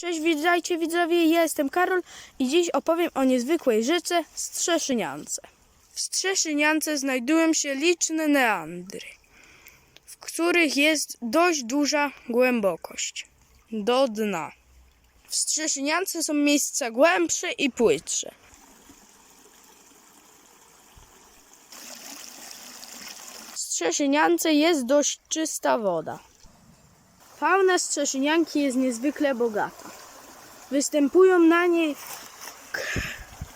Cześć, witajcie widzowie, ja jestem Karol i dziś opowiem o niezwykłej rzece Strzeszyniance. W Strzeszyniance znajdują się liczne neandry, w których jest dość duża głębokość do dna. W Strzeszyniance są miejsca głębsze i płytsze. W Strzeszyniance jest dość czysta woda. Fauna Strzeszynianki jest niezwykle bogata. Występują na niej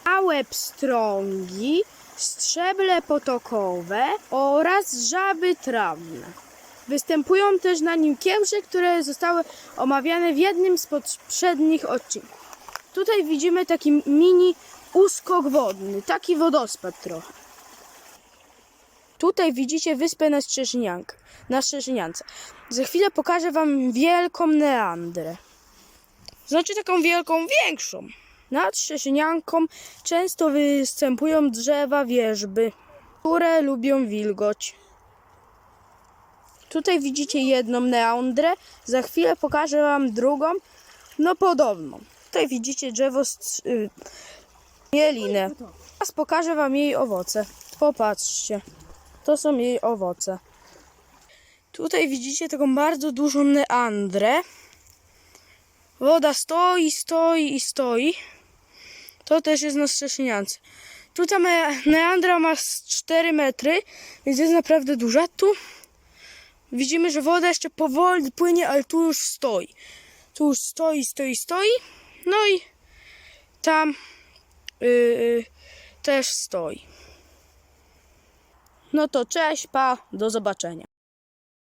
małe pstrągi, strzeble potokowe oraz żaby trawne. Występują też na nim kiełże, które zostały omawiane w jednym z poprzednich odcinków. Tutaj widzimy taki mini uskok wodny, taki wodospad trochę. Tutaj widzicie wyspę na Strzeszyniankę, na Strzeszyniance. Za chwilę pokażę wam wielką neandrę. Znaczy taką wielką, większą. Nad Strzeszynianką często występują drzewa wierzby, które lubią wilgoć. Tutaj widzicie jedną neandrę, za chwilę pokażę wam drugą, no podobną. Tutaj widzicie drzewo z y, mielinę. Teraz pokażę wam jej owoce. Popatrzcie. To są jej owoce. Tutaj widzicie taką bardzo dużą neandrę. Woda stoi, stoi i stoi. To też jest na Strzeszyniance. Tutaj neandra ma z 4 metry, więc jest naprawdę duża. Tu widzimy, że woda jeszcze powoli płynie, ale tu już stoi. Tu już stoi, stoi, stoi. No i tam yy, też stoi. No to cześć, pa, do zobaczenia.